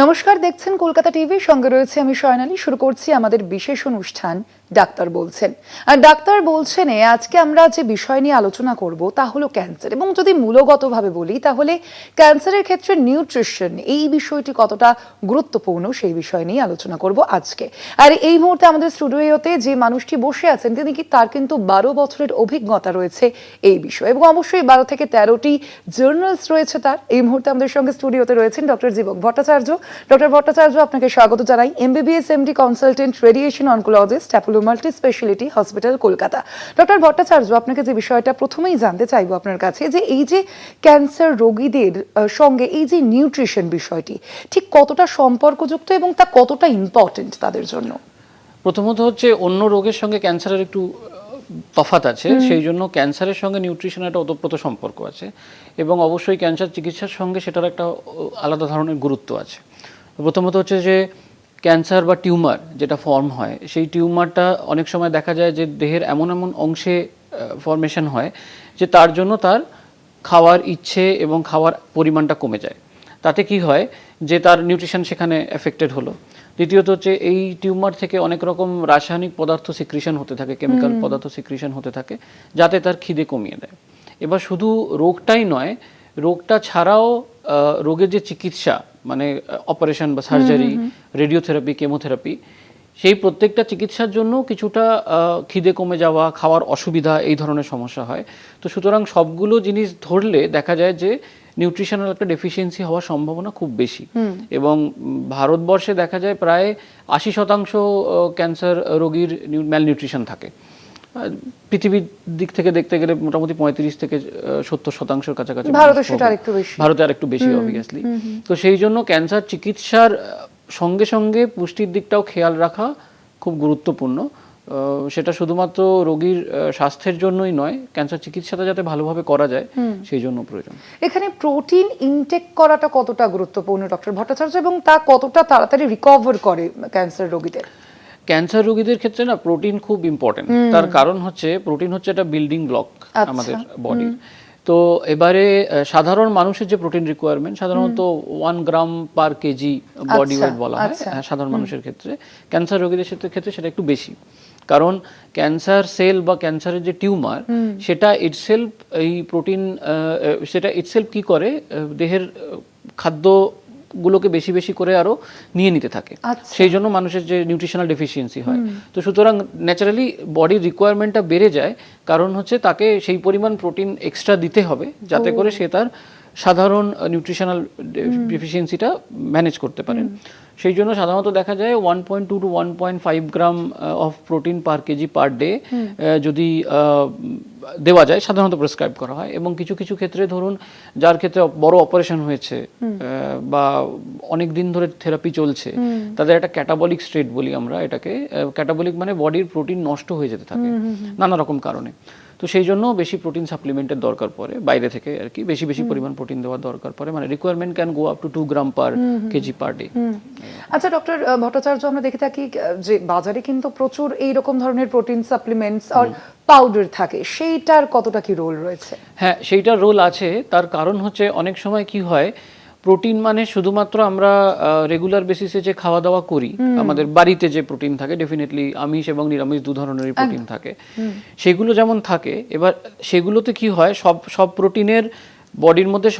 নমস্কার দেখছেন কলকাতা টিভি। সঙ্গে রয়েছে আমি শয়নালী। শুরু করছি আমাদের বিশেষ অনুষ্ঠান ডাক্তার বলছেন। আর ডাক্তার বলছেন আজকে আমরা যে বিষয় নিয়ে আলোচনা করব তা হলো ক্যান্সার। এবং যদি মূলগতভাবে বলি, তাহলে ক্যান্সারের ক্ষেত্রে নিউট্রিশন, এই বিষয়টি কতটা গুরুত্বপূর্ণ সেই বিষয় নিয়ে আলোচনা করব আজকে। আর এই মুহূর্তে আমাদের স্টুডিওতে যে মানুষটি বসে আছেন, তিনি কি তার কিন্তু বারো বছরের অভিজ্ঞতা রয়েছে এই বিষয়ে। এবং অবশ্যই বারো থেকে তেরোটি জার্নালস রয়েছে তার। এই মুহূর্তে আমাদের সঙ্গে স্টুডিওতে রয়েছেন ডক্টর জীবক ভট্টাচার্য। ডক্টর ভট্টাচার্য, আপনাকে স্বাগত জানাই। MBBS, MD, consultant, radiation oncologist, Apollo multi specialty hospital Kolkata. Doctor Bhattacharya আপনাকে যে বিষয়টা প্রথমেই জানতে চাইব আপনার কাছে যে এই যে ক্যান্সার রোগীদের সঙ্গে এই যে নিউট্রিশন বিষয়টি ঠিক কতটা সম্পর্কযুক্ত এবং তা কতটা ইম্পর্টেন্ট তাদের জন্য? প্রথমত হচ্ছে অন্য রোগের সঙ্গে ক্যান্সারের একটু তফাত আছে সেই জন্য ক্যান্সারের সঙ্গে নিউট্রিশনের একটা ওতপ্রোত সম্পর্ক আছে এবং অবশ্যই ক্যান্সার চিকিৎসার সঙ্গে সেটার একটা আলাদা ধরনের গুরুত্ব আছে। প্রথমত হচ্ছে যে ক্যান্সার বা টিউমার যেটা ফর্ম হয় সেই টিউমারটা অনেক সময় দেখা যায় যে দেহের এমন এমন অংশে ফর্মেশন হয় যে তার জন্য তার খাওয়ার ইচ্ছে এবং খাওয়ার পরিমাণটা কমে যায়। তাতে কি হয় যে তার নিউট্রিশন সেখানে এফেক্টেড হলো। দ্বিতীয়ত হচ্ছে এই টিউমার থেকে অনেক রকম রাসায়নিক পদার্থ সিক্রিশন হতে থাকে কেমিক্যাল পদার্থ সিক্রিশন হতে থাকে যাতে তার খিদে কমিয়ে দেয়। এবার শুধু রোগটাই নয় রোগটা ছাড়াও রোগের যে চিকিৎসা মানে অপারেশন বা সার্জারি রেডিওথেরাপি কেমোথেরাপি সেই প্রত্যেকটা চিকিৎসার জন্য কিছুটা খিদে কমে যাওয়া খাওয়ার অসুবিধা এই ধরনের সমস্যা হয়। তো সুতরাং সবগুলো জিনিস ধরলে দেখা যায় যে নিউট্রিশনাল একটা ডেফিসিয়েন্সি হওয়ার সম্ভাবনা খুব বেশি। এবং ভারতবর্ষে দেখা যায় প্রায় আশি শতাংশ ক্যান্সার রোগীর ম্যাল নিউট্রিশন থাকে। পৃথিবীর দিক থেকে দেখতে গেলে মোটামুটি পঁয়ত্রিশ থেকে সত্তর শতাংশের কাছাকাছি ভারতে মানুষ সেটা আরেকটু বেশি। ভারতে আরেকটু বেশি অবভিয়াসলি তো সেই জন্য ক্যান্সার চিকিৎসার সঙ্গে সঙ্গে পুষ্টির দিকটাও খেয়াল রাখা খুব গুরুত্বপূর্ণ। সেটা শুধুমাত্র রোগীর স্বাস্থ্যের জন্যই নয় ক্যান্সার চিকিৎসাটা যাতে ভালোভাবে করা যায় সেই জন্য প্রয়োজন। এখানে প্রোটিন ইনটেক করাটা কতটা গুরুত্বপূর্ণ ডক্টর ভট্টাচার্য এবং তা কতটা তাড়াতাড়ি রিকভার করে ক্যান্সার রোগীদের? ক্যান্সার রোগীদের ক্ষেত্রে না প্রোটিন খুব ইম্পর্টেন্ট তার কারণ হচ্ছে প্রোটিন হচ্ছে একটা বিল্ডিং ব্লক আচ্ছা, আমাদের বডির তো এবারে সাধারণ মানুষের যে প্রোটিন রিকোয়ারমেন্ট সাধারণত one gram per KG body weight বলা হয় আচ্ছা। হ্যাঁ, সাধারণ মানুষের ক্ষেত্রে। ক্যান্সার রোগীদের ক্ষেত্রে- ক্ষেত্রে সেটা একটু বেশি। কারণ ক্যান্সার সেল বা ক্যান্সারের যে টিউমার সেটা ইটসেলফ এই প্রোটিন সেটা ইটসেলফ কি করে? দেহের আহ, খাদ্যগুলোকে বেশি বেশি করে আরও নিয়ে নিতে থাকে। আচ্ছা। সেই জন্য মানুষের যে নিউট্রিশনাল ডেফিসিয়েন্সি হয়। তো সুতরাং ন্যাচারালি বডির রিকোয়ারমেন্টটা বেড়ে যায়। কারণ হচ্ছে তাকে সেই পরিমাণ প্রোটিন এক্সট্রা দিতে হবে যাতে করে সে তার সাধারণ নিউট্রিশনাল ডেফিসিয়েন্সিটা ম্যানেজ করতে পারেন। সেই জন্য সাধারণত দেখা যায় one point two two one point five gram of protein per KG per day যদি দেওয়া যায় সাধারণত প্রেসক্রাইব করা হয়। এবং কিছু কিছু ক্ষেত্রে ধরুন যার ক্ষেত্রে বড় অপারেশন হয়েছে বা অনেক দিন ধরে থেরাপি চলছে তাদের একটা ক্যাটাবলিক স্টেট বলি আমরা এটাকে ক্যাটাবলিক মানে বডির প্রোটিন নষ্ট হয়ে যেতে থাকে। নানা রকম কারণে। তো সেই জন্য বেশি প্রোটিন সাপ্লিমেন্টের দরকার পড়ে বাইরে থেকে আর কি। বেশি বেশি পরিমাণ প্রোটিন দেওয়ার দরকার পড়ে। মানে requirement can go up to two gram per KG per day আচ্ছা ডক্টর ভট্টাচার্য আমরা দেখে থাকি যে বাজারে কিন্তু প্রচুর এই রকম ধরনের প্রোটিন সাপ্লিমেন্টস আর পাউডার থাকে। সেইটার কতটা কি রোল রয়েছে? হ্যাঁ সেইটার রোল আছে। তার কারণ হচ্ছে অনেক সময় কি হয় প্রোটিন মানে শুধুমাত্র আমরা রেগুলার বেসিসে যে খাওয়া দাওয়া করি আমাদের বাড়িতে যে প্রোটিন থাকে ডেফিনেটলি আমিষ এবং নিরামিষ দু ধরনেরই প্রোটিন থাকে। সেগুলো যেমন থাকে এবার সেগুলোতে কি হয় সব সব প্রোটিনের বডির মধ্যে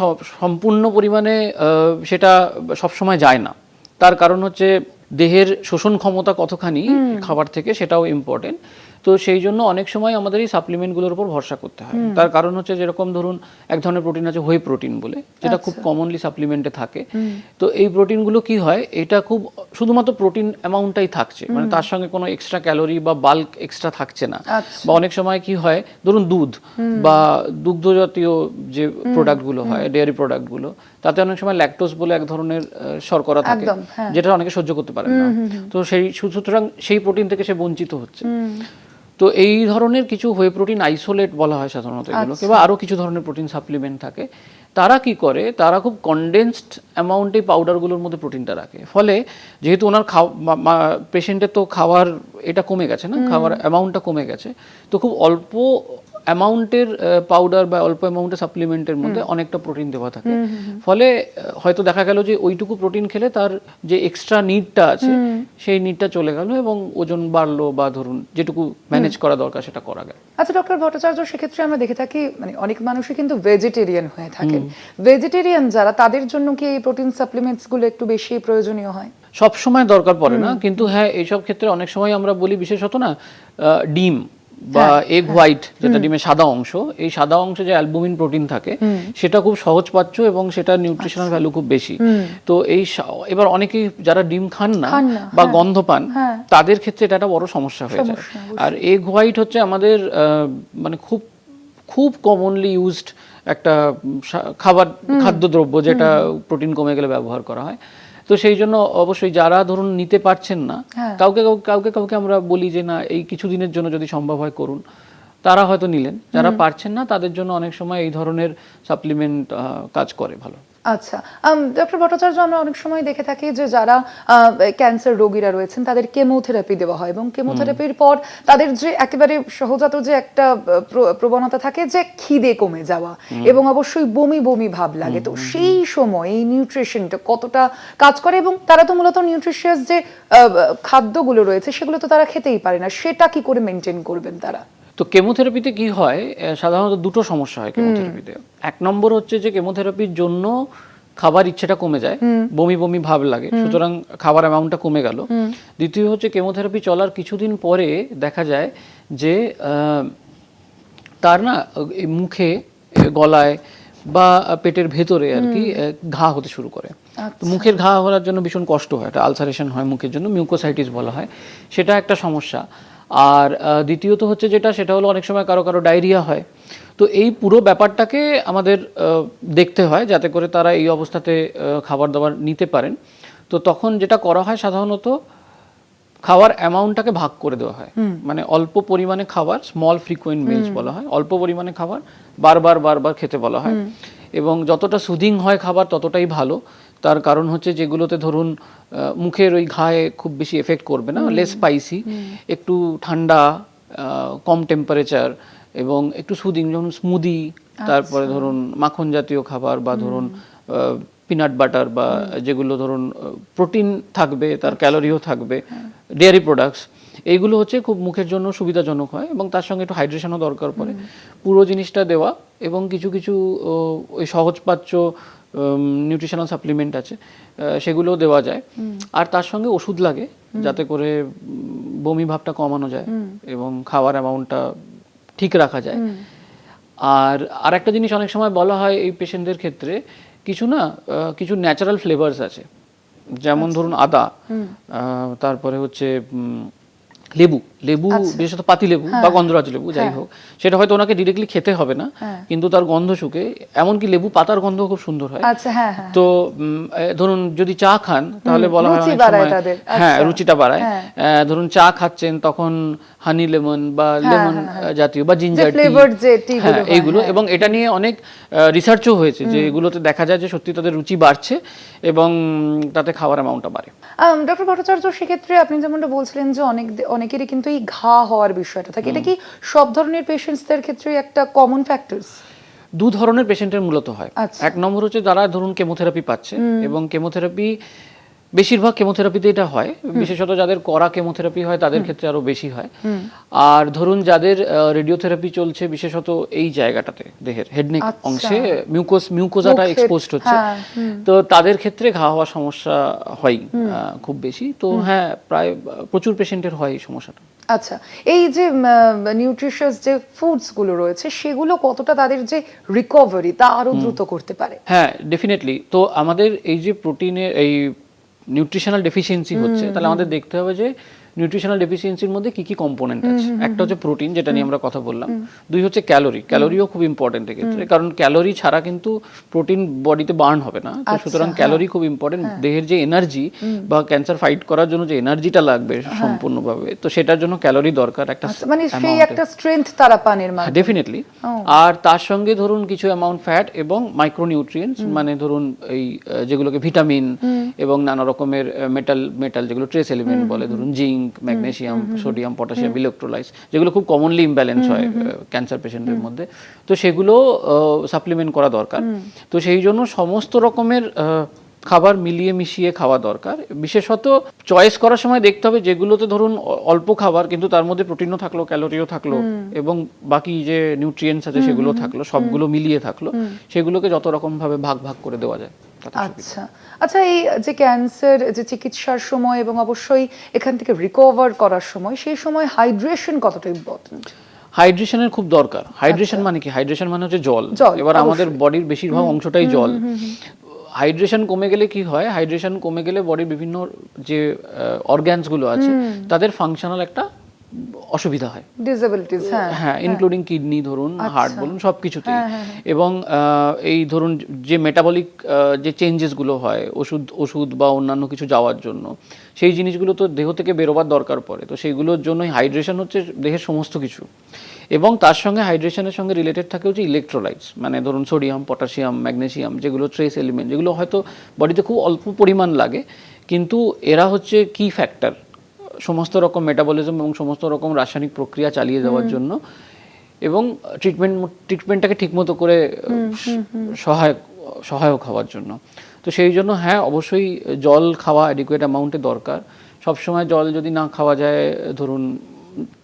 সম্পূর্ণ পরিমাণে সেটা সবসময় যায় না। তার কারণ হচ্ছে দেহের শোষণ ক্ষমতা কতখানি খাবার থেকে সেটাও ইম্পর্টেন্ট তো সেই জন্য অনেক সময় আমাদের এই সাপ্লিমেন্টগুলোর উপর ভরসা করতে হয়। তার কারণ হচ্ছে যেরকম ধরুন এক ধরনের প্রোটিন আছে হোই প্রোটিন বলে যেটা খুব কমনলি সাপ্লিমেন্টে থাকে। তো এই প্রোটিনগুলো কি হয় এটা খুব শুধুমাত্র প্রোটিন অ্যামাউন্টটাই থাকছে। মানে তার সঙ্গে কোনো এক্সট্রা ক্যালোরি বা বাল্ক এক্সট্রা থাকছে না। আচ্ছা। বা অনেক সময় কি হয় ধরুন দুধ বা দুগ্ধ জাতীয় যে প্রোডাক্টগুলো হয় ডেয়ারি প্রোডাক্টগুলো তাতে অনেক সময় ল্যাকটোজ বলে এক ধরনের শর্করা থাকে হ্যাঁ। যেটা অনেকে সহ্য করতে পারে না। তো সেই সুতরাং সেই প্রোটিন থেকে সে বঞ্চিত হচ্ছে। তো এই ধরনের কিছু হয়ে প্রোটিন আইসোলেট বলা হয় সাধারণত এগুলোকে বা আরও কিছু ধরনের প্রোটিন সাপ্লিমেন্ট থাকে। তারা কি করে তারা খুব কনডেন্সড অ্যামাউন্টে পাউডারগুলোর মধ্যে প্রোটিনটা রাখে। ফলে যেহেতু ওনার খাওয়া পেশেন্টের তো খাওয়ার এটা কমে গেছে না? খাওয়ার অ্যামাউন্টটা কমে গেছে। তো খুব অল্প অ্যামাউন্টের পাউডার বা অল্প অ্যামাউন্টের সাপ্লিমেন্টের মধ্যে অনেকটা প্রোটিন দেওয়া থাকে। ফলে হয়তো দেখা গেল যে ওইটুকু প্রোটিন খেলে তার যে এক্সট্রা নিডটা আছে সেই নিডটা চলে গেল এবং ওজন বাড়লো বা ধরুন যেটুকু ম্যানেজ করা দরকার সেটা করা গেল। আচ্ছা ডক্টর ভট্টাচার্য সেক্ষেত্রে আমরা দেখে থাকি মানে অনেক মানুষই কিন্তু ভেজিটেরিয়ান হয়ে থাকেন ভেজিটেরিয়ান যারা তাদের জন্য কি এই প্রোটিন সাপ্লিমেন্টসগুলো একটু বেশি প্রয়োজনীয় হয়? সব সময় দরকার পড়ে না কিন্তু হ্যাঁ এইসব ক্ষেত্রে অনেক সময় আমরা বলি বিশেষত না ডিম। বা এগ হোয়াইট যেটা ডিমের সাদা অংশ এই সাদা অংশে যে অ্যালবুমিন প্রোটিন থাকে সেটা খুব সহজপাচ্য এবং সেটা নিউট্রিশনাল ভ্যালু খুব বেশি। তো এই এবার অনেকেই যারা ডিম খান না বা গন্ধ পান হ্যাঁ। তাদের ক্ষেত্রে এটা একটা বড় সমস্যা হয়ে যায়। আর এগ হোয়াইট হচ্ছে আমাদের মানে খুব খুব কমনলি ইউজড একটা খাবার খাদ্যদ্রব্য যেটা প্রোটিন কমে গেলে ব্যবহার করা হয়। তো সেই জন্য অবশ্যই যারা ধরুন নিতে পারছেন না হ্যাঁ। কাউকে কাউকে কাউকে আমরা বলি যে না এই কিছু দিনের জন্য যদি সম্ভব হয় করুন। তারা হয়তো নিলেন যারা পারছেন না তাদের জন্য অনেক সময় এই ধরনের সাপ্লিমেন্ট কাজ করে ভালো। আচ্ছা ডক্টর ভট্টাচার্য আমরা অনেক সময় দেখে থাকি যে যারা ক্যান্সার রোগীরা রয়েছেন তাদের কেমোথেরাপি দেওয়া হয় এবং কেমোথেরাপির পর তাদের যে একেবারে সহজাত যে একটা প্রবণতা থাকে যে খিদে কমে যাওয়া এবং অবশ্যই বমি বমি ভাব লাগে। তো সেই সময় এই নিউট্রিশনটা কতটা কাজ করে এবং তারা তো মূলত নিউট্রিশিয়াস যে খাদ্যগুলো রয়েছে সেগুলো তো তারা খেতেই পারে না। সেটা কি করে মেনটেন করবেন তারা? তো কেমোথেরাপিতে কি হয়? সাধারণত দুটো সমস্যা হয় কেমোথেরাপিতে। এক নম্বর হচ্ছে যে কেমোথেরাপির জন্য খাবার ইচ্ছেটা কমে যায় বমি বমি ভাব লাগে সুতরাং খাবার অ্যামাউন্টটা কমে গেল। দ্বিতীয় হচ্ছে কেমোথেরাপি চলার কিছুদিন পরে দেখা যায় যে তার না মুখে গলায় বা পেটের ভেতরে আর কি ঘা হতে শুরু করে। তো মুখের ঘা হওয়ার জন্য ভীষণ কষ্ট হয় একটা আলসারেশন হয় মুখের জন্য মিউকোসাইটিস বলা হয়। সেটা একটা সমস্যা। আর দ্বিতীয়ত হচ্ছে যেটা সেটা হলো অনেক সময় কারও কারও ডায়রিয়া হয়। তো এই পুরো ব্যাপারটাকে আমাদের দেখতে হয় যাতে করে তারা এই অবস্থাতে খাবার দাবার নিতে পারেন। তো তখন যেটা করা হয় সাধারণত খাওয়ার অ্যামাউন্টটাকে ভাগ করে দেওয়া হয়। মানে অল্প পরিমাণে খাবার স্মল ফ্রিকোয়েন্ট মিলস বলা হয়। অল্প পরিমাণে খাবার বারবার বারবার খেতে বলা হয়। এবং যতটা সুদিং হয় খাবার ততটাই ভালো। তার কারণ হচ্ছে যেগুলোতে ধরুন মুখের ওই ঘায়ে খুব বেশি এফেক্ট করবে না লেস স্পাইসি একটু ঠান্ডা কম টেম্পারেচার এবং একটু সুদিং যেমন স্মুদি তারপরে ধরুন মাখন জাতীয় খাবার বা ধরুন পিনাট বাটার বা যেগুলো ধরুন প্রোটিন থাকবে তার ক্যালোরিও থাকবে ডেয়ারি প্রোডাক্টস এইগুলো হচ্ছে খুব মুখের জন্য সুবিধাজনক হয় এবং তার সঙ্গে একটু হাইড্রেশনও দরকার পড়ে। পুরো জিনিসটা দেওয়া এবং কিছু কিছু ওই সহজপাচ্য নিউট্রিশনাল সাপ্লিমেন্ট আছে সেগুলোও দেওয়া যায়। আর তার সঙ্গে ওষুধ লাগে যাতে করে বমি ভাবটা কমানো যায় এবং খাওয়ার অ্যামাউন্টটা ঠিক রাখা যায়। আর আর একটা জিনিস অনেক সময় বলা হয় এই পেশেন্টদের ক্ষেত্রে কিছু না কিছু ন্যাচারাল ফ্লেভারস আছে। যেমন ধরুন আদা তারপরে হচ্ছে লেবু। লেবু বিশেষত পাতি লেবু বা গন্ধরাজ লেবু যাই হোক সেটা হয়তো ওনাকে ডিরেক্টলি খেতে হবে না কিন্তু তার গন্ধ শুকে এমনকি লেবু পাতার গন্ধ খুব সুন্দর হয়। আচ্ছা হ্যাঁ হ্যাঁ। তো ধরুন যদি চা খান তাহলে বলা হয় হ্যাঁ আচ্ছা। রুচিটা বাড়ায়। হ্যাঁ। ধরুন চা খাচ্ছেন তখন হানি লেমন বা লেমন জাতীয় বা জিঞ্জার টি হ্যাঁ হয়, এইগুলো। এবং এটা নিয়ে অনেক রিসার্চও হয়েছে যে এগুলোতে দেখা যায় যে সত্যি তাদের রুচি বাড়ছে এবং তাতে খাওয়ার অ্যামাউন্টটা বাড়ে। ডক্টর ভট্টাচার্য সেক্ষেত্রে আপনি যেমনটা বলছিলেন যে অনেক অনেকেরই কিন্তু এই ঘা হওয়ার বিষয়টা থাকে। এটা কি সব ধরনের পেশেন্টসদের ক্ষেত্রে একটা কমন ফ্যাক্টরস দু ধরনের পেশেন্টের মূলত হয়। আচ্ছা। এক নম্বর হচ্ছে যারা ধরুন কেমোথেরাপি পাচ্ছে এবং কেমোথেরাপি বেশিরভাগ কেমোথেরাপিতে এটা হয়। বিশেষত যাদের করা কেমোথেরাপি হয় তাদের ক্ষেত্রে আরও বেশি হয়। আর ধরুন যাদের রেডিওথেরাপি চলছে বিশেষত এই জায়গাটাতে দেহের হেডনেক আচ্ছা। অংশে মিউকোস মিউকোজাটা এক্সপোজড হচ্ছে। হ্যাঁ, তো তাদের ক্ষেত্রে ঘা হওয়ার সমস্যা হয় খুব বেশি। তো হ্যাঁ প্রায় প্রচুর পেশেন্টের হয় এই সমস্যাটা। আচ্ছা এই যে নিউট্রিশিয়াস যে ফুডসগুলো রয়েছে সেগুলো কতটা তাদের যে রিকভারি তা আরও দ্রুত করতে পারে? হ্যাঁ ডেফিনেটলি তো আমাদের এই যে প্রোটিনের এই নিউট্রিশনাল ডেফিসিয়েন্সি হচ্ছে। তাহলে আমাদের দেখতে হবে যে নিউট্রিশনাল ডেফিসিয়েন্সির মধ্যে কি কি কম্পোনেন্ট আছে? একটা হচ্ছে প্রোটিন যেটা নিয়ে আমরা কথা বললাম। দুই হচ্ছে ক্যালোরি ক্যালোরিও খুব ইম্পর্টেন্ট এক্ষেত্রে কারণ ক্যালোরি ছাড়া কিন্তু প্রোটিন বডিতে বার্ন হবে না। তো সুতরাং ক্যালোরি খুব ইম্পর্টেন্ট দেহের যে এনার্জি বা ক্যান্সার ফাইট করার জন্য যে এনার্জিটা লাগবে সম্পূর্ণভাবে তো সেটার জন্য ক্যালোরি দরকার একটা আচ্ছা, মানে সেই একটা স্ট্রেংথ তারা পানের মাধ্যমে। ডেফিনেটলি আর তার সঙ্গে ধরুন কিছু অ্যামাউন্ট ফ্যাট এবং মাইক্রোনিউট্রিয়েন্টস মানে ধরুন এই যেগুলোকে ভিটামিন এবং নানা রকমের মেটাল মেটাল যেগুলো ট্রেস এলিমেন্ট বলে ধরুন zinc zinc magnesium sodium potassium electrolytes যেগুলো খুব কমনলি ইমব্যালেন্স হয় ক্যান্সার পেশেন্টের মধ্যে। তো সেগুলো সাপ্লিমেন্ট করা দরকার। তো সেই জন্য সমস্ত রকমের খাবার মিলিয়ে মিশিয়ে খাওয়া দরকার। বিশেষত চয়েস করার সময় দেখতে হবে যেগুলোতে ধরুন অল্প খাবার কিন্তু তার মধ্যে প্রোটিনও থাকল ক্যালোরিও থাকল এবং বাকি যে নিউট্রিয়েন্টস আছে সেগুলো থাকল সবগুলো মিলিয়ে থাকল সেগুলোকে যত রকম ভাবে ভাগ ভাগ করে দেওয়া যায়। আচ্ছা। আচ্ছা এই যে ক্যান্সার যে চিকিৎসার সময় এবং অবশ্যই এখান থেকে রিকভার করার সময় সেই সময় হাইড্রেশন কতটা ইম্পর্টেন্ট হাইড্রেশনের খুব দরকার। হাইড্রেশন মানে কি? হাইড্রেশন মানে হচ্ছে জল। আচ্ছা। এবার আমাদের বডির বেশিরভাগ অংশটাই জল। হাইড্রেশন কমে গেলে কি হয়? হাইড্রেশন কমে গেলে বডির বিভিন্ন যে অর্গ্যানসগুলো আছে তাদের ফাংশনাল একটা অসুবিধা হয়। ডিসেবিলিটিস হ্যাঁ। হ্যাঁ ইনক্লুডিং কিডনি ধরুন হার্ট বলুন সব কিছুতেই এবং আহ, এই ধরুন যে মেটাবলিক যে চেঞ্জেসগুলো হয় ওষুধ ওষুধ বা অন্যান্য কিছু যাওয়ার জন্য সেই জিনিসগুলো তো দেহ থেকে বেরোবার দরকার পড়ে। তো সেইগুলোর জন্যই হাইড্রেশন হচ্ছে দেহের সমস্ত কিছু। এবং তার সঙ্গে হাইড্রেশনের সঙ্গে রিলেটেড থাকে হচ্ছে ইলেকট্রোলাইটস মানে ধরুন সোডিয়াম পটাশিয়াম ম্যাগনেসিয়াম যেগুলো ট্রেস এলিমেন্ট যেগুলো হয়তো বডিতে খুব অল্প পরিমাণ লাগে কিন্তু এরা হচ্ছে কি ফ্যাক্টর সমস্ত রকম মেটাবলিজম এবং সমস্ত রকম রাসায়নিক প্রক্রিয়া চালিয়ে যাওয়ার জন্য এবং ট্রিটমেন্ট ট্রিটমেন্টটাকে ঠিকমতো করে সহায়ক সহায়ক হওয়ার জন্য। তো সেই জন্য হ্যাঁ অবশ্যই জল খাওয়া অ্যাডিকুয়েট অ্যামাউন্টে দরকার। সবসময় জল যদি না খাওয়া যায় ধরুন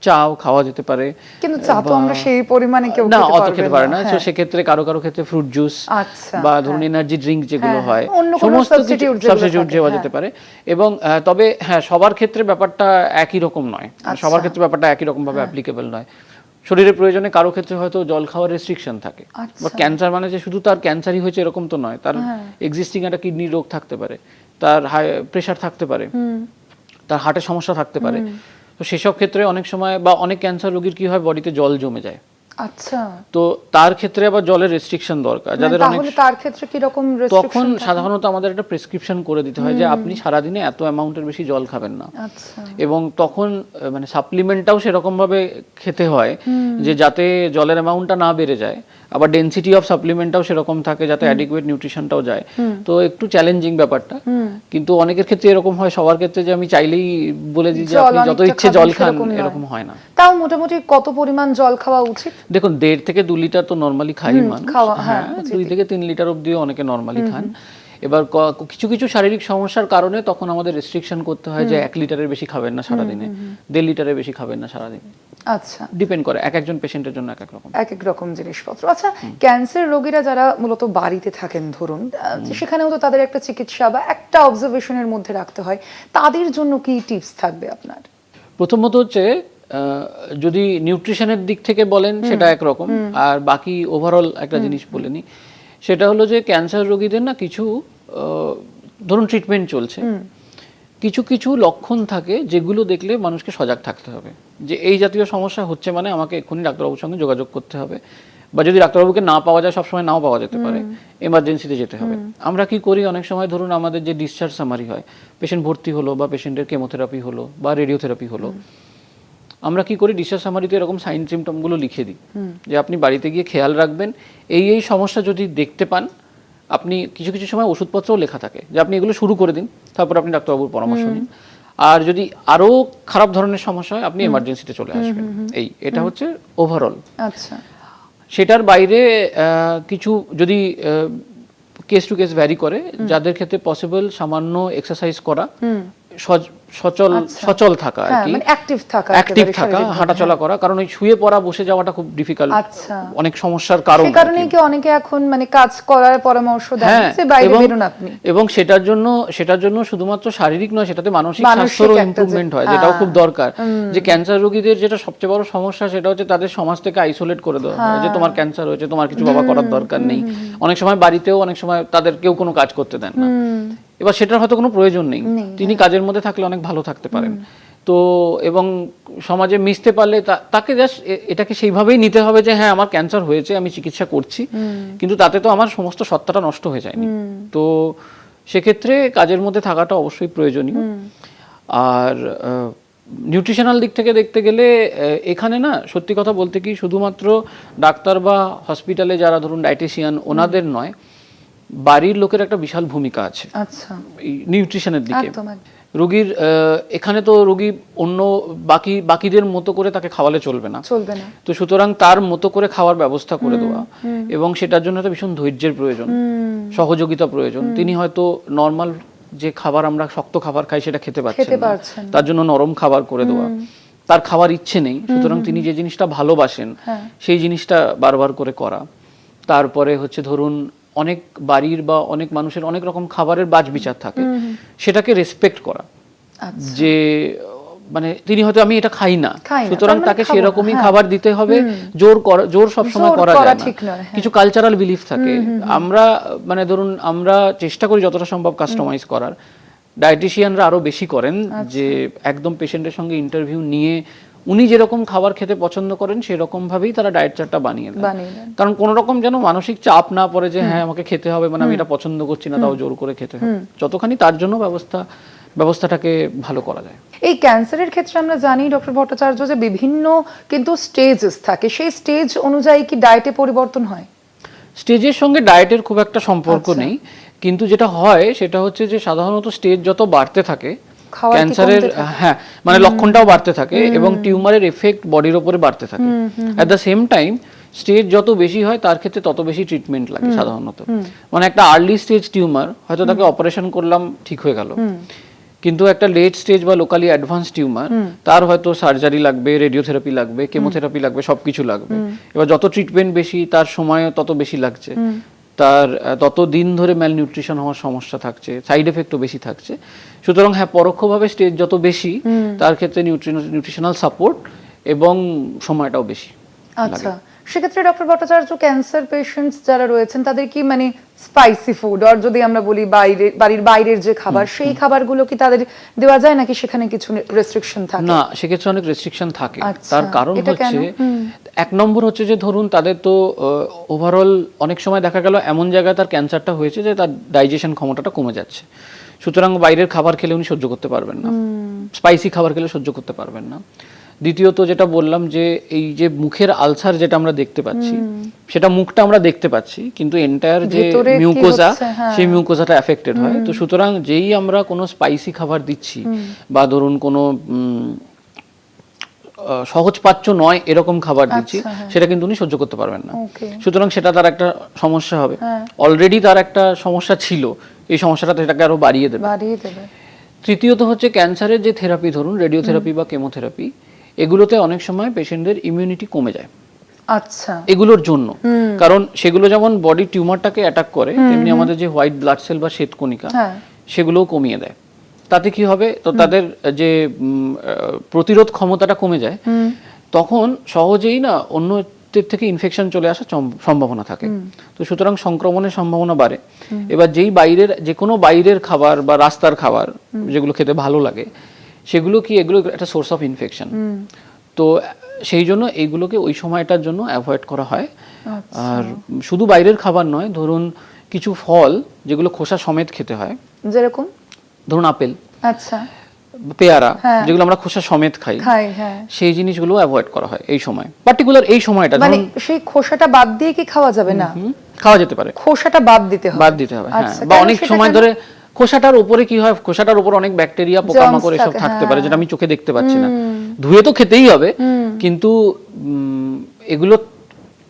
চাও খাওয়া যেতে পারে কিন্তু চা তো আমরা সেই পরিমাণে কেউ না অত খেতে পারে না তো হ্যাঁ। সেক্ষেত্রে কারও কারও ক্ষেত্রে ফ্রুট জুস আচ্ছা, বা ধরুন এনার্জি ড্রিঙ্ক যেগুলো হ্যাঁ, হয় সমস্ত সাবস্টিটিউট দেওয়া হ্যাঁ। যেতে পারে এবং তবে হ্যাঁ সবার ক্ষেত্রে ব্যাপারটা একই রকম নয় আচ্ছা। সবার ক্ষেত্রে ব্যাপারটা একই রকম হ্যাঁ। ভাবে অ্যাপ্লিকেবল নয় শরীরের প্রয়োজনে কারও ক্ষেত্রে হয়তো জল খাওয়ার রেস্ট্রিকশন থাকে আচ্ছা। বা ক্যান্সার মানে যে শুধু তার ক্যান্সারই হয়েছে এরকম তো নয় তার হ্যাঁ। এক্সিস্টিং একটা কিডনি রোগ থাকতে পারে তার হাই প্রেশার থাকতে পারে তার হার্টের সমস্যা থাকতে পারে তো সেসব ক্ষেত্রে অনেক সময় বা অনেক ক্যান্সার রোগীর কি হয় বডিতে জল জমে যায়। আচ্ছা। তো তার ক্ষেত্রে আবার জলের রেস্ট্রিকশন দরকার। মানে যাদের অনেক তার ক্ষেত্রে কি রকম তখন সাধারণত আমাদের একটা প্রেসক্রিপশন করে দিতে হয় যে আপনি সারাদিনে এত অ্যামাউন্টের বেশি জল খাবেন না। আচ্ছা। এবং তখন মানে সাপ্লিমেন্টটাও সেরকম ভাবে খেতে হয় যে যাতে জলের অ্যামাউন্টটা না বেড়ে যায়। আবার ডেন্সিটি অফ সাপ্লিমেন্টটাও সেরকম থাকে যাতে অ্যাডিকুয়েট নিউট্রিশনটাও যায়। তো একটু চ্যালেঞ্জিং ব্যাপারটা। কিন্তু অনেকের ক্ষেত্রে এরকম হয় সবার ক্ষেত্রে যে আমি চাইলেই বলে দিই যে আপনি যত ইচ্ছে জল খান এরকম হয় না। তাও মোটামুটি কত পরিমাণ জল খাওয়া উচিত? দেখুন দেড় থেকে দু লিটার তো নর্মালি খাই মানুষ। খাওয়া, হ্যাঁ, হ্যাঁ দুই থেকে তিন লিটার অব্দিও অনেকে নর্মালি খান। এবার কিছু কিছু শারীরিক সমস্যার কারণে তখন আমাদের রেস্ট্রিকশন করতে হয় যে এক লিটারের বেশি খাবেন না সারাদিনে। দেড় লিটারের বেশি খাবেন না সারাদিনে। আচ্ছা। ডিপেন্ড করে এক একজন পেশেন্টের জন্য এক এক রকম। এক এক রকম জিনিসপত্র। আচ্ছা ক্যান্সার রোগীরা যারা মূলত বাড়িতে থাকেন ধরুন সেখানেও তো তাদের একটা চিকিৎসা বা একটা অবজারভেশনের মধ্যে রাখতে হয় তাদের জন্য কি টিপস থাকবে আপনার? প্রথমত হচ্ছে যদি নিউট্রিশনের দিক থেকে বলেন সেটা একরকম। আর বাকি ওভারঅল একটা জিনিস বলে নিই সেটা হলো যে ক্যান্সার রোগীদের না কিছু ধরুন ট্রিটমেন্ট চলছে। কিছু কিছু লক্ষণ থাকে যেগুলো দেখলে মানুষকে সজাগ থাকতে হবে। যে এই জাতীয় সমস্যা হচ্ছে মানে আমাকে এক্ষুনি ডাক্তারবাবুর সঙ্গে যোগাযোগ করতে হবে। বা যদি ডাক্তারবাবুকে না পাওয়া যায় সবসময় নাও পাওয়া যেতে পারে। এমার্জেন্সিতে যেতে হবে। আমরা কি করি? অনেক সময় ধরুন আমাদের যে ডিসচার্জ সামারি হয় পেশেন্ট ভর্তি হলো বা পেশেন্টের কেমোথেরাপি হলো বা রেডিওথেরাপি হলো। আমরা কি করি? ডিসচার্জ সামারিতে এরকম সাইন সিমটমগুলো লিখে দিই। যে আপনি বাড়িতে গিয়ে খেয়াল রাখবেন। এই এই সমস্যা যদি দেখতে পান আপনি কিছু কিছু সময় ওষুধপত্রও লেখা থাকে যে আপনি এগুলো শুরু করে দিন তারপর আপনি ডাক্তারবাবুর পরামর্শ নিন। আর যদি আরও খারাপ ধরনের সমস্যা হয় আপনি এমার্জেন্সিতে চলে আসবেন। এই এটা হচ্ছে ওভারঅল আচ্ছা। সেটার বাইরে কিছু যদি কেস টু কেস ভ্যারি করে যাদের ক্ষেত্রে পসিবল সামান্য এক্সারসাইজ করা সজ- সচল সচল থাকা আর হ্যাঁ কি। মানে অ্যাক্টিভ থাকা অ্যাক্টিভ থাকা হাঁটাচলা করা কারণ ওই শুয়ে পড়া বসে যাওয়াটা খুব ডিফিকাল্ট আচ্ছা। অনেক সমস্যার কারণ সেই কারণে কি অনেকে এখন মানে কাজ করার পরামর্শ দেন হ্যাঁ যে বাইরে এবং- বেরোন আপনি? এবং সেটার জন্য সেটার জন্য শুধুমাত্র শারীরিক নয় সেটাতে মানসিক মানসিক স্বাস্থ্যেরও ইমপ্রুভমেন্ট হয় যেটাও খুব দরকার। যে ক্যান্সার রোগীদের যেটা সবচেয়ে বড় সমস্যা সেটা হচ্ছে তাদের সমাজ থেকে আইসোলেট করে দেওয়া হয় যে তোমার ক্যান্সার হয়েছে তোমার কিছু বাবা করার দরকার নেই। অনেক সময় বাড়িতেও অনেক সময় তাদের কেউ কোনো কাজ করতে দেন না। এবার সেটার হয়তো কোনো প্রয়োজন নেই। তিনি কাজের মধ্যে থাকলে অনেক ভালো থাকতে পারেন। তো এবং সমাজে মিশতে পারলে তাকে জাস্ট এটাকে সেইভাবেই নিতে হবে যে হ্যাঁ আমার ক্যান্সার হয়েছে আমি চিকিৎসা করছি। কিন্তু তাতে তো আমার সমস্ত সত্তাটা নষ্ট হয়ে যায়নি। তো সেক্ষেত্রে কাজের মধ্যে থাকাটা অবশ্যই প্রয়োজনীয়। আর নিউট্রিশনাল দিক থেকে দেখতে গেলে এখানে না সত্যি কথা বলতে কি শুধুমাত্র ডাক্তার বা হসপিটালে যারা ধরুন ডায়েটিশিয়ান ওনাদের নয় বাড়ির লোকের একটা বিশাল ভূমিকা আছে। আচ্ছা। নিউট্রিশনের দিকে। রোগীর এখানে তো রোগী অন্য বাকি বাকিদের মতো করে তাকে খাওয়ালে চলবে না। চলবে না। তো সুতরাং তার মতো করে খাওয়ার ব্যবস্থা করে দেওয়া এবং সেটার জন্য তো ভীষণ ধৈর্যের প্রয়োজন সহযোগিতা প্রয়োজন। তিনি হয়তো নর্মাল যে খাবার আমরা শক্ত খাবার খাই সেটা খেতে পারছেন না। তার জন্য নরম খাবার করে দেওয়া। তার খাওয়ার ইচ্ছে নেই সুতরাং তিনি যে জিনিসটা ভালোবাসেন হ্যাঁ। সেই জিনিসটা বারবার করে করা। তারপরে হচ্ছে ধরুন অনেক বাড়ির বা অনেক মানুষের অনেক রকম খাবারের বাজ বিচার থাকে সেটাকে রেসপেক্ট করা। আচ্ছা। যে মানে তিনি হয়তো আমি এটা খাই না। সুতরাং মানে তাকে সেরকমই হ্যাঁ। খাবার দিতে হবে। জোর করা জোর সবসময় করা যায় না। হ্যাঁ। কিছু কালচারাল বিলিফ থাকে। আমরা মানে ধরুন আমরা চেষ্টা করি যতটা সম্ভব কাস্টমাইজ করার। ডায়েটিশিয়ানরা আরও বেশি করেন আচ্ছা। যে একদম পেশেন্টের সঙ্গে ইন্টারভিউ নিয়ে উনি যেরকম খাবার খেতে পছন্দ করেন সেরকম ভাবেই তারা ডায়েট চার্টটা বানিয়ে দেন। কারণ কোন রকম যেন মানসিক চাপ না পড়ে যে হ্যাঁ আমাকে খেতে হবে মানে আমি এটা পছন্দ করছি না তাও জোর করে খেতে হবে। যতখানি তার জন্য ব্যবস্থা ব্যবস্থাটাকে ভালো করা যায়। এই ক্যান্সারের ক্ষেত্রে আমরা জানি ডক্টর ভট্টাচার্য যে বিভিন্ন কিন্তু স্টেজেস থাকে। সেই স্টেজ অনুযায়ী কি ডায়েটে পরিবর্তন হয়? স্টেজের সঙ্গে ডায়েটের খুব একটা সম্পর্ক আচ্ছা। নেই। কিন্তু যেটা হয় সেটা হচ্ছে যে সাধারণত স্টেজ যত বাড়তে থাকে ক্যান্সারের হ্যাঁ মানে লক্ষণটাও বাড়তে থাকে এবং টিউমারের এফেক্ট বডির ওপরে বাড়তে থাকে। At the same time stage যত বেশি হয় তার ক্ষেত্রে তত বেশি ট্রিটমেন্ট লাগে সাধারণত। মানে একটা আর্লি স্টেজ টিউমার হয়তো তাকে অপারেশন করলাম ঠিক হয়ে গেল। কিন্তু একটা লেট স্টেজ বা লোকালি অ্যাডভান্স টিউমার তার হয়তো সার্জারি লাগবে রেডিওথেরাপি লাগবে কেমোথেরাপি লাগবে সবকিছু লাগবে। এবার যত ট্রিটমেন্ট বেশি তার সময় তত বেশি লাগছে। তার তত দিন ধরে ম্যাল নিউট্রিশন হওয়ার সমস্যা থাকছে সাইড এফেক্টও বেশি থাকছে। সুতরাং হ্যাঁ পরোক্ষভাবে স্টেজ যত বেশি তার ক্ষেত্রে নিউট্রিশনাল সাপোর্ট এবং সময়টাও বেশি। আচ্ছা সেক্ষেত্রে ডক্টর ভট্টাচার্য ক্যান্সার পেশেন্টস যারা রয়েছেন তাদের কি মানে স্পাইসি ফুড আর যদি আমরা বলি বাইরে বাড়ির বাইরের যে খাবার সেই খাবারগুলো কি তাদের দেওয়া যায় নাকি সেখানে কিছু রেস্ট্রিকশন থাকে? না সেক্ষেত্রে অনেক রেস্ট্রিকশন থাকে। আচ্ছা, তার কারণ হচ্ছে এক নম্বর হচ্ছে যে ধরুন তাদের তো ওভারঅল অনেক সময় দেখা গেল এমন জায়গায় তার ক্যান্সারটা হয়েছে যে তার ডাইজেশন ক্ষমতাটা কমে যাচ্ছে। সুতরাং বাইরের খাবার খেলে উনি সহ্য করতে পারবেন না। স্পাইসি খাবার খেলে সহ্য করতে পারবেন না। দ্বিতীয়ত যেটা বললাম যে এই যে মুখের আলসার যেটা আমরা দেখতে পাচ্ছি সেটা মুখটা আমরা দেখতে পাচ্ছি কিন্তু এন্টায়ার যে মিউকোজা হ্যাঁ। সেই মিউকোজাটা এফেক্টেড হয়। তো সুতরাং যেই আমরা কোনো স্পাইসি খাবার দিচ্ছি বা ধরুন কোনো সহজপাচ্য নয় এরকম খাবার দিচ্ছি আচ্ছা, হ্যাঁ। সেটা কিন্তু উনি সহ্য করতে পারবেন না। সুতরাং সেটা তার একটা সমস্যা হবে। হ্যাঁ। অলরেডি তার একটা সমস্যা ছিল। এই সমস্যাটা সেটাকে আরও বাড়িয়ে দেবে। বাড়িয়ে দেবে। তৃতীয়ত হচ্ছে ক্যান্সারের যে থেরাপি ধরুন রেডিওথেরাপি বা কেমোথেরাপি এগুলোতে অনেক সময় পেশেন্টদের ইমিউনিটি কমে যায়। আচ্ছা। এগুলোর জন্য। কারণ সেগুলো যেমন বডি টিউমারটাকে অ্যাটাক করে তেমনি আমাদের যে হোয়াইট ব্লাড সেল বা শ্বেতকণিকা হ্যাঁ। সেগুলোও কমিয়ে দেয়। তাতে কি হবে? তো তাদের যে প্রতিরোধ ক্ষমতাটা কমে যায় তখন সহজেই না অন্যদের থেকে ইনফেকশন চলে আসার সম্ভাবনা থাকে। তো সুতরাং সংক্রমণের সম্ভাবনা বাড়ে। এবার যেই বাইরের যে কোনো বাইরের খাবার বা রাস্তার খাবার যেগুলো খেতে ভালো লাগে সেগুলো কি এগুলো একটা সোর্স অফ ইনফেকশন তো সেই জন্য এইগুলোকে ওই সময়টার জন্য অ্যাভয়েড করা হয়। আচ্ছা। আর শুধু বাইরের খাবার নয় ধরুন কিছু ফল যেগুলো খোসা সমেত খেতে হয়। যেরকম? ধরুন আপেল। আচ্ছা। পেয়ারা হ্যাঁ। যেগুলো আমরা খোসা সমেত খাই। হ্যাঁ। সেই জিনিসগুলো অ্যাভয়েড করা হয় এই সময়। পার্টিকুলার এই সময়টা মানে সেই খোসাটা বাদ দিয়ে কি খাওয়া যাবে না? খাওয়া যেতে পারে। খোসাটা বাদ দিতে হবে। বাদ দিতে হবে হ্যাঁ। আচ্ছা, বা অনেক সময় ধরে খোসাটার উপরে কি হয়? খোসাটার উপর অনেক ব্যাকটেরিয়া পোকামাকড় এসব থাকতে পারে হ্যাঁ। যেটা আমি চোখে দেখতে পাচ্ছি না। ধুয়ে তো খেতেই হবে কিন্তু এগুলো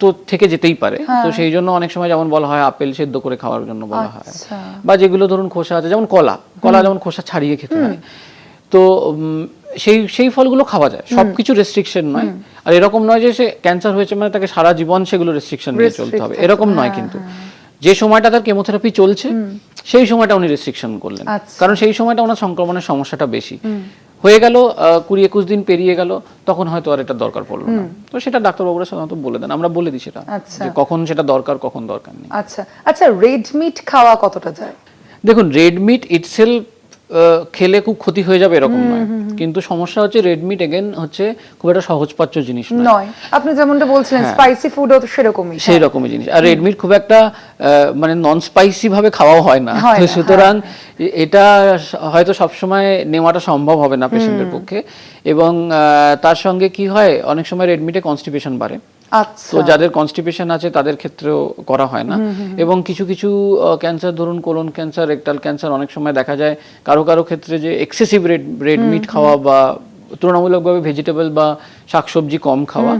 তো থেকে যেতেই পারে। হ্যাঁ। তো সেই জন্য অনেক সময় যেমন বলা হয় আপেল সেদ্ধ করে খাওয়ার জন্য বলা হয়। আচ্ছা। বা যেগুলো ধরুন খোসা আছে যেমন কলা। কলা যেমন খোসা ছাড়িয়ে খেতে হয়। তো সেই সেই ফলগুলো খাওয়া যায়। সবকিছু রেস্ট্রিকশন নয়। আর এরকম নয় যে সে ক্যান্সার হয়েছে মানে তাকে সারা জীবন সেগুলো রেস্ট্রিকশন নিয়ে চলতে হবে। এরকম নয় কিন্তু। যে সময়টা তার কেমোথেরাপি চলছে সেই সময়টা উনি রেস্ট্রিকশন করলেন। আচ্ছা। কারণ সেই সময়টা ওনার সংক্রমণের সমস্যাটা বেশি। হয়ে গেল কুড়ি একুশ দিন পেরিয়ে গেল তখন হয়তো আর এটা দরকার পড়ল না। তো সেটা ডাক্তারবাবুরা সাধারণত বলে দেন আমরা বলে দিই সেটা। আচ্ছা। যে কখন সেটা দরকার কখন দরকার নেই। আচ্ছা। আচ্ছা রেড মিট খাওয়া কতটা যায়? দেখুন রেড মিট ইটসেলফ খেলে খুব ক্ষতি হয়ে যাবে এরকম নয়। কিন্তু সমস্যা হচ্ছে রেড মিট এগেন হচ্ছে খুব একটা সহজপাচ্য জিনিস নয়। আপনি যেমনটা বলছিলেন স্পাইসি ফুডও তো সেরকমই। সেই রকমই জিনিস। আর রেড মিট খুব একটা মানে নন স্পাইসি ভাবে খাওয়াও হয় না। হয় সুতরাং এটা স- হয়তো সবসময় নেওয়াটা সম্ভব হবে না পেশেন্টের পক্ষে। এবং তার সঙ্গে কি হয় অনেক সময় রেড মিটে কনস্টিপেশন বাড়ে। তো যাদের কনস্টিপেশন আছে তাদের ক্ষেত্রেও করা হয় না। এবং কিছু কিছু ক্যান্সার ধরুন কোলন ক্যান্সার রেকটাল ক্যান্সার অনেক সময় দেখা যায় কারও কারও ক্ষেত্রে যে এক্সেসিভ রেড রেড মিট খাওয়া বা তুলনামূলকভাবে ভেজিটেবল বা শাকসবজি কম খাওয়া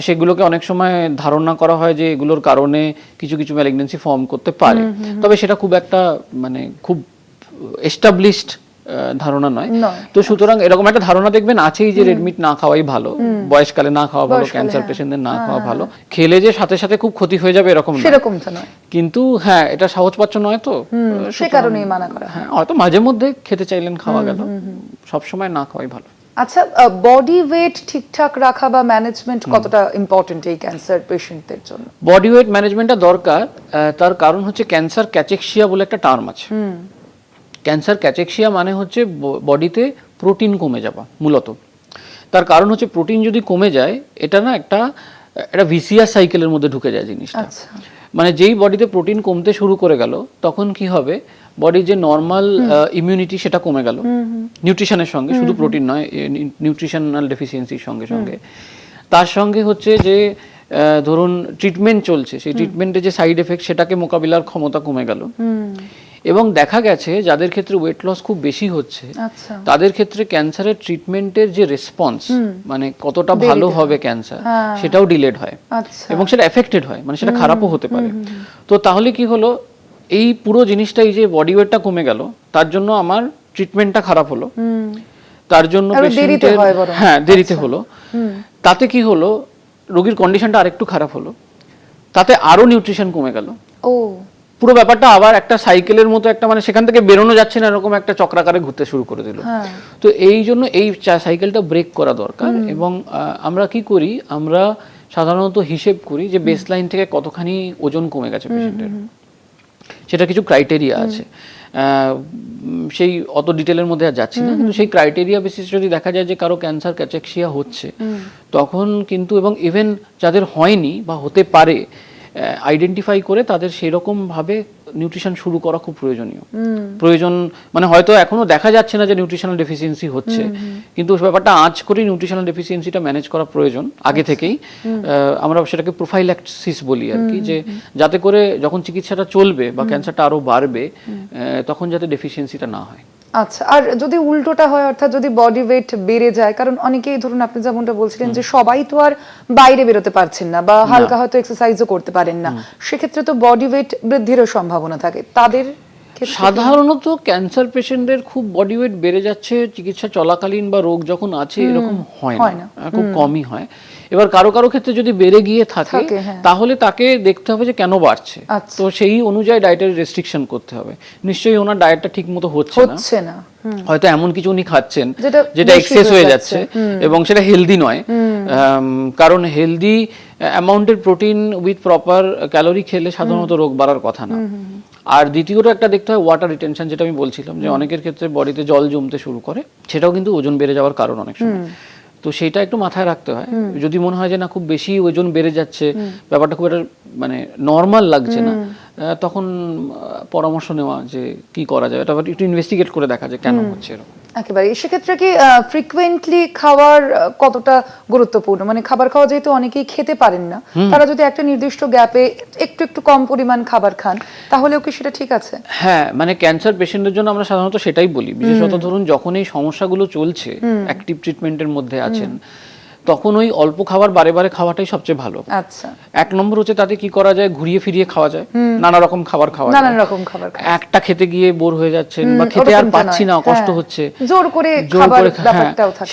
সেগুলোকে অনেক সময় ধারণা করা হয় যে এগুলোর কারণে কিছু কিছু ম্যালিগনেন্সি ফর্ম করতে পারে। তবে সেটা খুব একটা মানে খুব এস্টাবলিশড ধারণা নয়। তো সুতরাং এরকম একটা ধারণা দেখবেন আছেই যে রেড মিট না খাওয়াই ভালো। বয়সকালে না খাওয়া ভালো ক্যান্সার হ্যাঁ। পেশেন্টদের না খাওয়া ভালো। খেলে যে সাথে সাথে খুব ক্ষতি হয়ে যাবে এরকম সেরকম তো নয়। কিন্তু হ্যাঁ এটা সহজপাচ্য নয় তো। সে কারণেই মানা করা। হ্যাঁ হয়তো মাঝে মধ্যে খেতে চাইলেন খাওয়া গেল। সব সময় না খাওয়াই ভালো। আচ্ছা বডি ওয়েট ঠিকঠাক রাখা বা ম্যানেজমেন্ট কতটা ইম্পর্টেন্ট এই ক্যান্সার পেশেন্টদের জন্য? বডি ওয়েট ম্যানেজমেন্টটা দরকার তার কারণ হচ্ছে ক্যান্সার ক্যাচেক্সিয়া বলে একটা টার্ম আছে। ক্যান্সার ক্যাচেক্সিয়া মানে হচ্ছে বডিতে প্রোটিন কমে যাওয়া মূলত। তার কারণ হচ্ছে প্রোটিন যদি কমে যায় এটা না একটা একটা ভিসিআর সাইকেলের মধ্যে ঢুকে যায় জিনিসটা। আচ্ছা। মানে যেই বডিতে প্রোটিন কমতে শুরু করে গেল তখন কি হবে? বডির যে নর্মাল ইমিউনিটি সেটা কমে গেল। নিউট্রিশনের সঙ্গে শুধু প্রোটিন নয় নিউট্রিশনাল ডেফিসিয়েন্সির সঙ্গে সঙ্গে। তার সঙ্গে হচ্ছে যে ধরুন ট্রিটমেন্ট চলছে। সেই ট্রিটমেন্টে যে সাইড এফেক্ট সেটাকে মোকাবিলার ক্ষমতা কমে গেল। এবং দেখা গেছে যাদের ক্ষেত্রে ওয়েট লস খুব বেশি হচ্ছে আচ্ছা। তাদের ক্ষেত্রে ক্যান্সারের ট্রিটমেন্টের যে রেসপন্স মানে কতটা ভালো হবে ক্যান্সার। সেটাও ডিলেড হয় আচ্ছা। এবং সেটা এফেক্টেড হয় মানে সেটা খারাপও হতে পারে। তো তাহলে কি হলো? এই পুরো জিনিসটাই যে বডি ওয়েটটা কমে গেল তার জন্য আমার ট্রিটমেন্টটা খারাপ হলো। তার জন্য পেশেন্টের হ্যাঁ দেরিতে হলো। তাতে কি হলো? রোগীর কন্ডিশনটা আরেকটু খারাপ হলো। তাতে আরও নিউট্রিশন কমে গেল। ও। পুরো ব্যাপারটা আবার একটা সাইকেলের মতো একটা মানে সেখান থেকে বেরোনো যাচ্ছে না এরকম একটা চক্রাকারে ঘুরতে শুরু করে দিল। হ্যাঁ। তো এই জন্য এই সাইকেলটা ব্রেক করা দরকার এবং আমরা কি করি আমরা সাধারণত হিসেব করি যে বেস লাইন থেকে কতখানি ওজন কমে গেছে পেশেন্টের সেটা কিছু ক্রাইটেরিয়া আছে। সেই অত ডিটেলের মধ্যে আর যাচ্ছি না। কিন্তু সেই ক্রাইটেরিয়া বেসিস যদি দেখা যায় যে কারও ক্যান্সার ক্যাচেক্সিয়া হচ্ছে তখন কিন্তু এবং ইভেন যাদের হয়নি বা হতে পারে আইডেন্টিফাই করে তাদের সেরকম ভাবে নিউট্রিশন শুরু করা খুব প্রয়োজনীয়। প্রয়োজন মানে হয়তো এখনও দেখা যাচ্ছে না যে নিউট্রিশনাল ডেফিসিয়েন্সি হচ্ছে কিন্তু ব্যাপারটা আজ করে নিউট্রিশনাল ডেফিসিয়েন্সিটা ম্যানেজ করা প্রয়োজন আগে থেকেই। আমরা সেটাকে প্রোফাইল্যাক্সিস বলি আর কি যে যাতে করে যখন চিকিৎসাটা চলবে বা ক্যান্সারটা আরও বাড়বে তখন যাতে ডেফিসিয়েন্সিটা না হয়। আচ্ছা আর যদি উল্টোটা হয় অর্থাৎ যদি বডি ওয়েট বেড়ে যায় কারণ অনেকেই ধরুন আপনি যেমনটা বলছিলেন যে সবাই তো আর বাইরে বেরোতে পারছেন না বা হালকা হয়তো এক্সারসাইজও করতে পারেন না। সেক্ষেত্রে তো বডি ওয়েট বৃদ্ধিরও সম্ভাবনা থাকে। তাদের সাধারণত ক্যান্সার পেশেন্টদের খুব বডি ওয়েট বেড়ে যাচ্ছে চিকিৎসা চলাকালীন বা রোগ যখন আছে এরকম হয় হয় না। না। খুব কমই হয়। এবার কারও কারও ক্ষেত্রে যদি বেড়ে গিয়ে থাকে হ্যাঁ। তাহলে তাকে দেখতে হবে যে কেন বাড়ছে। আচ্ছা। তো সেই অনুযায়ী ডায়েটের রেস্ট্রিকশন করতে হবে। নিশ্চয়ই ওনার ডায়েটটা ঠিক মতো হচ্ছে না। হচ্ছে না। হয়তো এমন কিছু উনি খাচ্ছেন যেটা এক্সেস হয়ে যাচ্ছে। এবং সেটা হেলদি নয়। কারণ হেলদি অ্যামাউন্টের প্রোটিন উইথ প্রপার ক্যালোরি খেলে সাধারণত রোগ বাড়ার কথা না। আর দ্বিতীয়ত একটা দেখতে হয় ওয়াটার রিটেনশন যেটা আমি বলছিলাম যে অনেকের ক্ষেত্রে বডিতে জল জমতে শুরু করে সেটাও কিন্তু ওজন বেড়ে যাওয়ার কারণ অনেক সময়। তো সেটা একটু মাথায় রাখতে হয়। যদি মনে হয় যে না খুব বেশি ওজন বেড়ে যাচ্ছে ব্যাপারটা খুব একটা মানে নর্মাল লাগছে না। তখন পরামর্শ নেওয়া যে কি করা যায় এটা একটু ইনভেস্টিগেট করে দেখা যায় কেন হচ্ছে এরকম। একেবারে। সেক্ষেত্রে কি ফ্রিকুয়েন্টলি খাওয়ার কতটা গুরুত্বপূর্ণ? মানে খাবার খাওয়া যেহেতু অনেকেই খেতে পারেন না তারা যদি একটা নির্দিষ্ট গ্যাপে একটু একটু কম পরিমাণ খাবার খান তাহলেও কি সেটা ঠিক আছে? হ্যাঁ মানে ক্যান্সার পেশেন্টের জন্য আমরা সাধারণত সেটাই বলি। বিশেষত ধরুন যখন এই সমস্যাগুলো চলছে অ্যাক্টিভ ট্রিটমেন্টের মধ্যে আছেন তখন ওই অল্প খাবার বারে বারে খাওয়াটাই সবচেয়ে ভালো। আচ্ছা। এক নম্বর হচ্ছে তাতে কি করা যায়? ঘুরিয়ে ফিরিয়ে খাওয়া যায়। নানা রকম খাবার খাওয়া যায়। রকম খাবার একটা খেতে গিয়ে বোর হয়ে যাচ্ছেন বা খেতে আর পাচ্ছি না কষ্ট হ্যাঁ। হচ্ছে। জোর করে জোর করে না।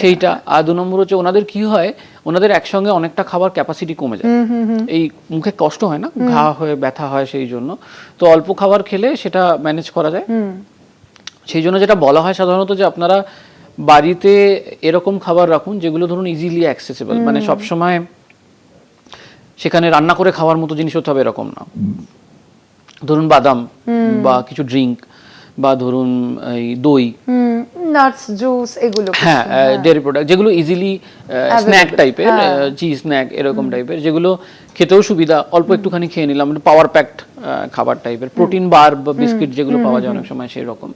সেইটা। আর দু নম্বর হচ্ছে ওনাদের কি হয় ওনাদের একসঙ্গে অনেকটা খাবার ক্যাপাসিটি কমে যায়। এই মুখে কষ্ট হয় না? ঘা হয়ে ব্যথা হয় সেই জন্য। তো অল্প খাবার খেলে সেটা ম্যানেজ করা যায়। সেই জন্য যেটা বলা হয় সাধারণত যে আপনারা বাড়িতে এরকম খাবার রাখুন যেগুলো ধরুন ইজিলি অ্যাক্সেসিবল মানে সব সময় সেখানে রান্না করে খাওয়ার মতো জিনিস হতে হবে এরকম না। ধরুন বাদাম বা কিছু ড্রিঙ্ক বা ধরুন এই দই। নাটস জুস এগুলো হ্যাঁ ডেয়ারি প্রোডাক্ট যেগুলো ইজিলি স্ন্যাক টাইপের চিজ স্ন্যাক এরকম টাইপের যেগুলো খেতেও সুবিধা। অল্প একটুখানি খেয়ে নিলাম পাওয়ার প্যাকড খাবার টাইপের প্রোটিন বার বা বিস্কিট যেগুলো পাওয়া যায় অনেক সময় সেই রকম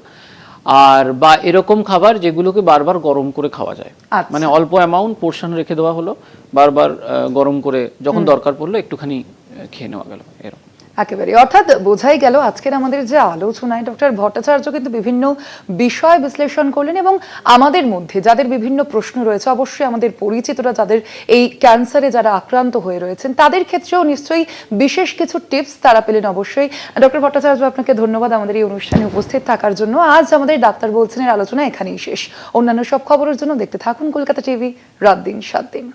আর বা এরকম খাবার যেগুলোকে বারবার গরম করে খাওয়া যায়। আচ্ছা। মানে অল্প অ্যামাউন্ট পোর্শন রেখে দেওয়া হলো বারবার গরম করে যখন দরকার পড়ল একটুখানি খেয়ে নেওয়া গেল এরকম। একেবারে অর্থাৎ বোঝাই গেল আজকের আমাদের যে আলোচনায় ডক্টর ভট্টাচার্য কিন্তু বিভিন্ন বিষয় বিশ্লেষণ করলেন এবং আমাদের মধ্যে যাদের বিভিন্ন প্রশ্ন রয়েছে, অবশ্যই আমাদের পরিচিতরা যাদের এই ক্যান্সারে যারা আক্রান্ত হয়ে রয়েছেন, তাদের ক্ষেত্রেও নিশ্চয়ই বিশেষ কিছু টিপস তারা পেলেন অবশ্যই। ডক্টর ভট্টাচার্য, আপনাকে ধন্যবাদ আমাদের এই অনুষ্ঠানে উপস্থিত থাকার জন্য। আজ আমাদের ডাক্তার বলছেন এর আলোচনা এখানেই শেষ। অন্যান্য সব খবরের জন্য দেখতে থাকুন কলকাতা টিভি, রাত দিন, সাত দিন।